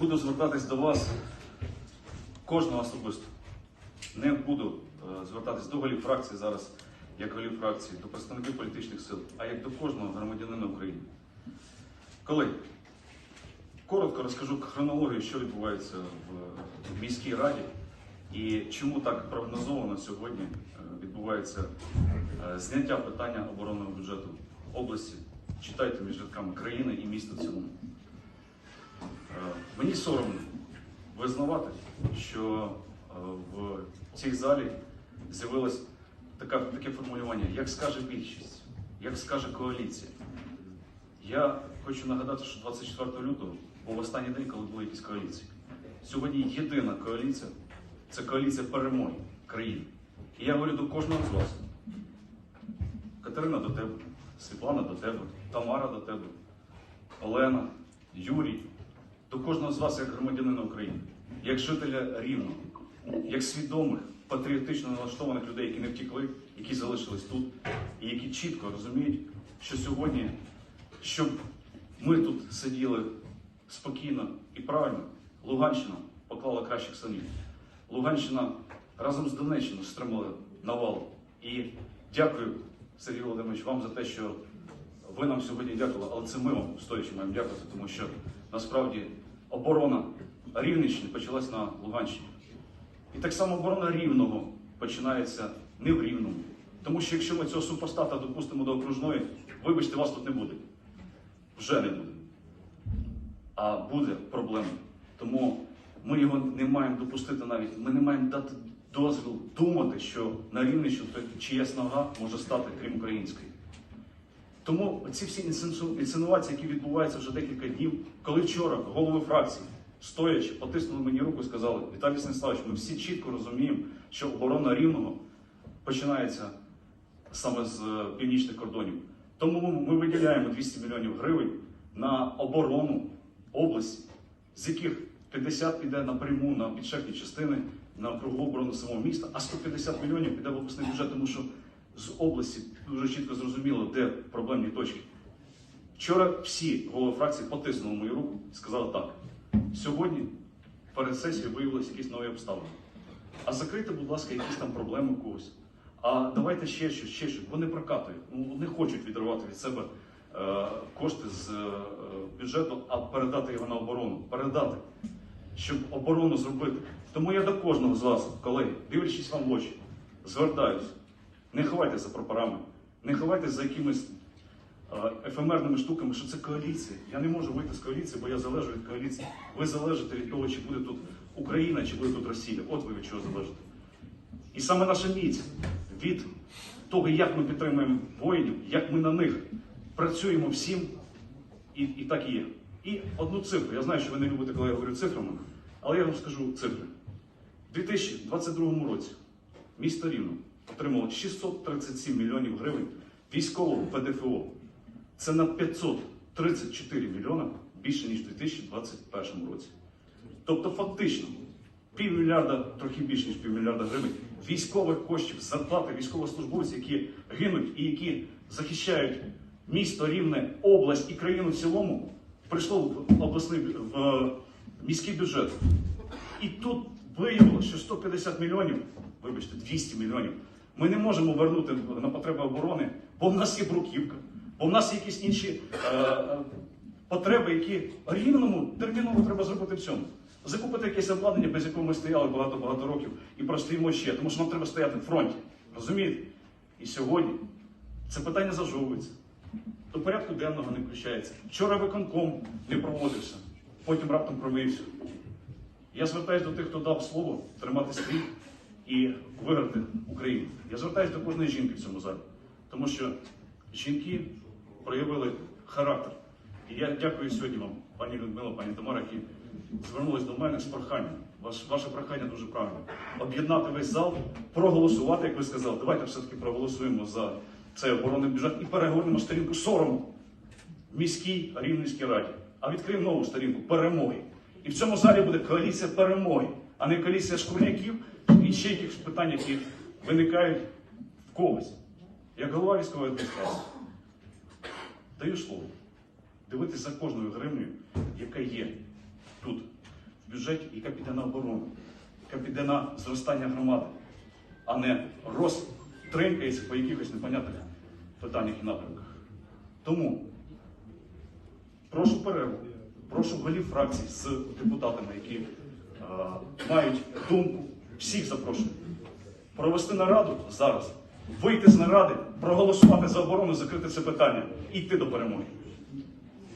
буду звертатись до вас кожного особисто. Не буду е, звертатись до голів фракції зараз, як голів фракції, до представників політичних сил, а як до кожного громадянина України. Колеги, коротко розкажу хронологію, що відбувається в, міській раді і чому так прогнозовано сьогодні е, відбувається е, зняття питання оборонного бюджету області. Читайте між рядками країни і міста цілому. Е, Мені соромно визнавати, що е, в цій залі з'явилось таке формулювання, як скаже більшість, як скаже коаліція. Я хочу нагадати, що 24 лютого був останній день, коли були якісь коаліції. Сьогодні єдина коаліція це коаліція перемоги країни. І я говорю до кожного з вас. Катерина до тебе, Світлана до тебе, Тамара до тебе, Олена, Юрій, до кожного з вас як громадянина України, як жителя Рівного, як свідомих, патріотично налаштованих людей, які не втекли, які залишились тут, і які чітко розуміють, що сьогодні, щоб ми тут сиділи спокійно і правильно, Луганщина поклала кращих синів. Луганщина разом з Донеччиною стримала навал. І дякую, Сергій Володимирович, вам за те, що ви нам сьогодні дякували, але це ми вам стоячи маємо дякувати, тому що насправді оборона Рівненщини почалась на Луганщині. І так само оборона Рівного починається не в Рівному. Тому що якщо ми цього супостата допустимо до окружної, вибачте, вас тут не буде. Вже не буде. А буде проблема. Тому ми його не маємо допустити навіть. Ми не маємо дати дозвіл думати, що на Рівненщину чиясь нога може стати, крім української. Тому ці всі інсинуації, які відбуваються вже декілька днів, коли вчора голови фракції, стоячи, потиснули мені руку і сказали, Віталій Станіславович, ми всі чітко розуміємо, що оборона рівного починається саме з е, північних кордонів. Тому ми- виділяємо 200 мільйонів гривень на оборону області, з яких 50 піде напряму на підшефні частини, на кругову оборону самого міста, а 150 мільйонів піде в обласний бюджет, тому що з області дуже чітко зрозуміло, де проблемні точки. Вчора всі голови фракції потиснули мою руку і сказали так. Сьогодні перед сесією виявилися якісь нові обставини. А закрийте, будь ласка, якісь там проблеми когось. А давайте ще щось, ще щось. Вони прокатують. Ну, не хочуть відривати від себе е, кошти з е, бюджету, а передати його на оборону. Передати, щоб оборону зробити. Тому я до кожного з вас, колеги, дивлячись вам в очі, звертаюсь. Не ховайтеся за прапорами, не ховайтеся за якимись е, ефемерними штуками, що це коаліція. Я не можу вийти з коаліції, бо я залежу від коаліції. Ви залежите від того, чи буде тут Україна, чи буде тут Росія. От ви від чого залежите. І саме наша міць від того, як ми підтримуємо воїнів, як ми на них працюємо всім, і, і так і є. І одну цифру. Я знаю, що ви не любите, коли я говорю цифрами, але я вам скажу цифри. У 2022 році місто Рівно отримало 637 мільйонів гривень військового ПДФО. Це на 534 мільйона більше, ніж у 2021 році. Тобто, фактично, півмільярда, трохи більше, ніж півмільярда гривень військових коштів, зарплати військовослужбовців, які гинуть і які захищають місто, рівне, область і країну в цілому, прийшло в обласний в міський бюджет. І тут виявилося, що 150 мільйонів, вибачте, 200 мільйонів, ми не можемо вернути на потреби оборони, бо в нас є бруківка, бо в нас є якісь інші е, е, потреби, які рівному терміново треба зробити в цьому. Закупити якесь обладнання, без якого ми стояли багато-багато років, і простоїмо ще, тому що нам треба стояти в фронті. Розумієте? І сьогодні це питання зажовується. До порядку денного не включається. Вчора виконком не проводився, потім раптом провівся. Я звертаюся до тих, хто дав слово тримати стрій і виграти Україну. Я звертаюся до кожної жінки в цьому залі, тому що жінки проявили характер. І я дякую сьогодні вам, пані Людмила, пані Тамара, які звернулись до мене з проханням. Ваш, ваше прохання дуже правильне. Об'єднати весь зал, проголосувати, як ви сказали. Давайте все-таки проголосуємо за цей оборонний бюджет і переговоримо сторінку сорому в міській Рівненській раді, а відкриємо нову сторінку перемоги. І в цьому залі буде коаліція перемоги, а не коаліція шкурняків і ще якихось питань, які виникають в когось. Як голова військової адміністрації. Даю слово. Дивитися за кожною гривнею, яка є тут. в бюджеті, яка піде на оборону, яка піде на зростання громади, а не розтринкається по якихось непонятних питаннях і напрямках. Тому прошу перерву, прошу голів фракцій з депутатами, які е, мають думку, всіх запрошую. Провести нараду зараз, вийти з наради, проголосувати за оборону, закрити це питання. І йти до перемоги.